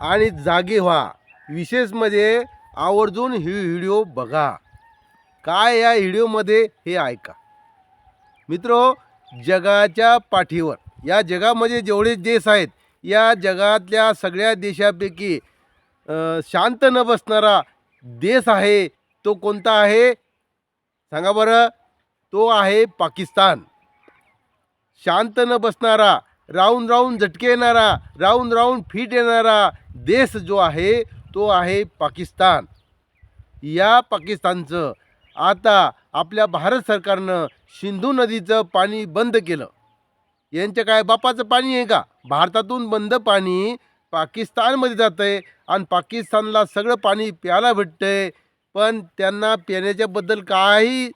आणि जागे व्हा. विशेष म्हणजे आवर्जून ही व्हिडिओ बघा. काय या व्हिडिओमध्ये हे ऐका. मित्रो जगाच्या पाठीवर या जगामध्ये जेवढे देश आहेत या जगातल्या सगळ्या देशापैकी शांत न बसणारा देश आहे तो कोणता आहे? सांगा बरं. तो आहे पाकिस्तान. शांत न बसणारा राहून राहून झटके येणारा राहून राहून फिट येणारा देश जो आहे तो आहे पाकिस्तान. या पाकिस्तानचं आता आपल्या भारत सरकारनं सिंधू नदीचं पाणी बंद केलं. यांच्या काय बापाचं पाणी आहे का? भारतातून बंद पाणी पाकिस्तानमध्ये जातं आहे आणि पाकिस्तानला सगळं पाणी प्यायला भेटतंय. पण त्यांना पिण्याच्याबद्दल काही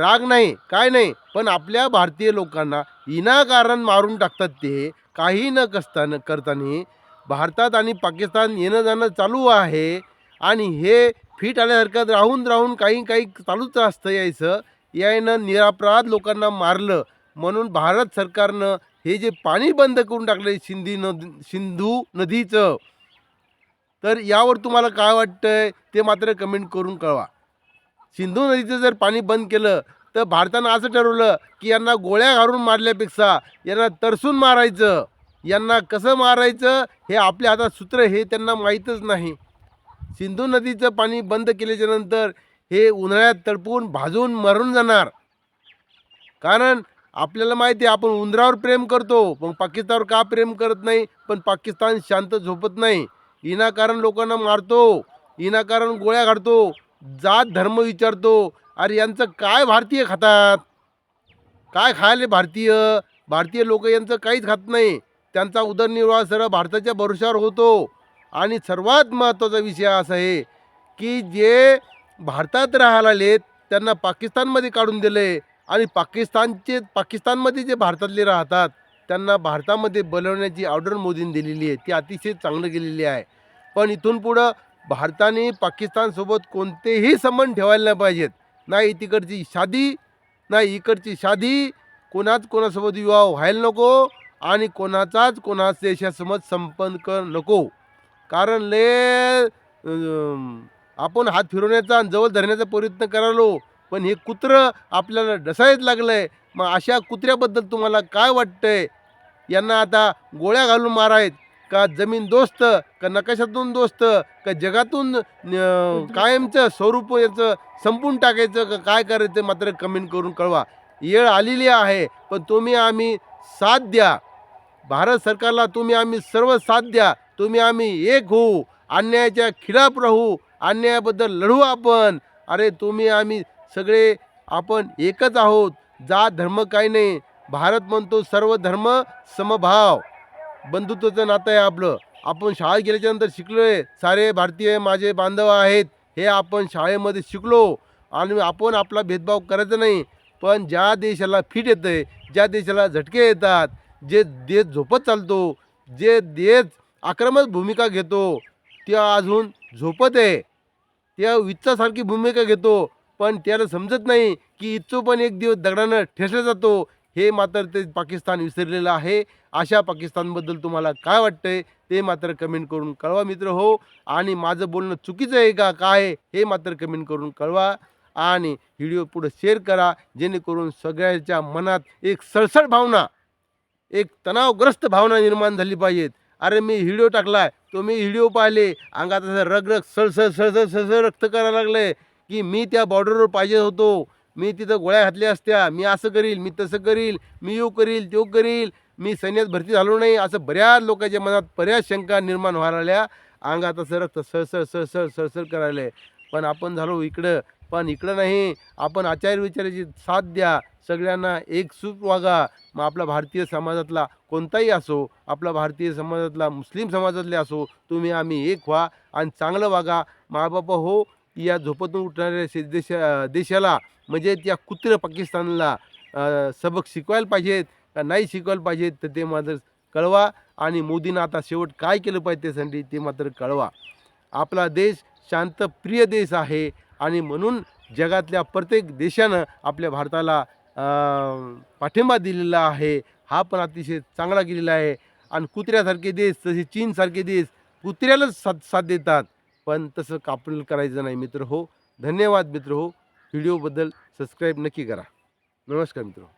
राग नाही. काय नाही. पण आपल्या भारतीय लोकांना विनाकारण मारून टाकतात ते. काही न कसताना करताना भारतात आणि पाकिस्तान येणं जाणं चालू आहे आणि हे फिट आल्यासारखं राहून राहून काही काही चालूच असतं यायचं. यायनं निरापराध लोकांना मारलं. म्हणून भारत सरकारनं हे जे पाणी बंद करून टाकलं सिंधी नदी सिंधू नदीचं तर यावर तुम्हाला काय वाटतंय ते मात्र कमेंट करून कळवा. सिंधू नदीचं जर पाणी बंद केलं तर भारतानं असं ठरवलं की यांना गोळ्या घालून मारल्यापेक्षा यांना तरसून मारायचं. यांना कसं मारायचं हे आपल्या हातात सूत्र हे त्यांना माहीतच नाही. सिंधू नदीचं पाणी बंद केल्याच्यानंतर हे उन्हाळ्यात तडपून भाजून मरून जाणार. कारण आपल्याला माहिती आहे आपण उंदरावर प्रेम करतो पण पाकिस्तानवर का प्रेम करत नाही? पण पाकिस्तान शांत झोपत नाही. विनाकारण लोकांना मारतो विनाकारण गोळ्या काढतो जात धर्म विचारतो. अरे यांचं काय भारतीय खातात? काय खायले भारतीय? भारतीय लोक यांचं काहीच खात नाही. त्यांचा उदरनिर्वाह सर्व भारताच्या भरोशावर होतो. आणि सर्वात महत्त्वाचा विषय असा आहे की जे भारतात राहायला आलेत त्यांना पाकिस्तानमध्ये काढून दिले आणि पाकिस्तानचे पाकिस्तानमध्ये जे भारतातले राहतात त्यांना भारतामध्ये बोलवण्याची ऑर्डर मोदींनी दिलेली आहे. ती अतिशय चांगलं गेलेली आहे. पण इथून पुढं भारताने पाकिस्तानसोबत कोणतेही संबंध ठेवायला नाही पाहिजेत. नाही तिकडची शादी नाही इकडची शादी. कोणाच कोणासोबत विवाह व्हायला नको. आणि कोणाचाच कोणाचे समज संपन्न संपर्क नको. कारण ले आपण हात फिरवण्याचा आणि जवळ धरण्याचा प्रयत्न करालो पण हे कुत्रं आपल्याला डसायच लागलं आहे मग अशा कुत्र्याबद्दल तुम्हाला काय वाटतंय? यांना आता गोळ्या घालून मारायत का जमीन दोस्त का नकाशातून दोस्त का जगातून कायमचं स्वरूप याचं संपून टाकायचं का काय करायचं मात्र कमेंट करून कळवा. येळ आलेली आहे पण तुम्ही आम्ही साथ द्या. भारत सरकारला तुम्ही आम्ही सर्व साथ द्या. तुम्ही आम्ही एक होऊ. अन्यायाच्या खिलाफ राहू. अन्यायाबद्दल लढू आपण. अरे तुम्ही आम्ही सगळे आपण एकच आहोत. जात धर्म काही नाही. भारत म्हणतो सर्व धर्म समभाव. बंधुत्वाचं नातं आहे आपलं. आपण शाळेत गेल्याच्यानंतर शिकलो आहे सारे भारतीय माझे बांधव आहेत. हे आपण शाळेमध्ये शिकलो. आणि आपण आपला भेदभाव करायचा नाही. पण ज्या देशाला फिट येतं आहे ज्या देशाला झटके येतात जे देश झोपत चालतो जे देश आक्रमक भूमिका घेतो ते अजून झोपत आहे. त्या वित्तासारखी भूमिका घेतो पण त्याला समजत नाही की इच्छो पण एक दिवस दगडानं ठेसला जातो. हे मात्र ते पाकिस्तान विसरलेलं आहे. अशा पाकिस्तानबद्दल तुम्हाला काय वाटतंय ते मात्र कमेंट करून कळवा मित्र हो. आणि माझं बोलणं चुकीचं आहे का काय हे मात्र कमेंट करून कळवा. आणि व्हिडिओ पुढं शेअर करा जेणेकरून सगळ्याच्या मनात एक सळसळ भावना एक तणावग्रस्त भावना निर्माण झाली पाहिजेत. अरे मी व्हिडिओ टाकलाय तो मी व्हिडिओ पाहिले. अंगात असं रग रग सळसळ सळसळ सळसळ रक्त करायला लागलंय की मी त्या बॉर्डरवर पाहिजे होतो. मी तिथं गोळ्या घातल्या असत्या. मी असं करील मी तसं करील मी येऊ करील त्यो करील. मी सैन्यात भरती झालो नाही असं बऱ्याच लोकांच्या मनात बऱ्याच शंका निर्माण व्हायला लागल्या. अंगात असं रक्त सळसळ सळसळ सळसळ करायला पण आपण झालो इकडं. पण इकडं नाही. आपण आचार्य विचाराची साथ द्या. सगळ्यांना एक सुख वागा. मग आपला भारतीय समाजातला कोणताही असो आपला भारतीय समाजातला मुस्लिम समाजातले असो तुम्ही आम्ही एक व्हा आणि चांगलं वागा. माबापा हो या झोपतून उठणाऱ्या देशा देशाला म्हणजे त्या कुत्र पाकिस्तानला सबक शिकवायला पाहिजेत का नाही शिकवायला पाहिजेत तर ते मात्र कळवा. आणि मोदीनं आता शेवट काय केलं पाहिजे त्यासाठी ते मात्र कळवा. आपला देश शांतप्रिय देश आहे. आणि म्हणून जगातल्या प्रत्येक देशानं आपल्या भारताला पाठिंबा दिलेला आहे. हा पण अतिशय चांगला केलेला आहे. आणि कुत्र्यासारखे देश तसे चीनसारखे देश कुत्र्यालाच साथ साथ देतात. पण तसं आपल्याला करायचं नाही मित्र हो. धन्यवाद मित्र हो. व्हिडिओबद्दल सबस्क्राईब नक्की करा. नमस्कार मित्र हो.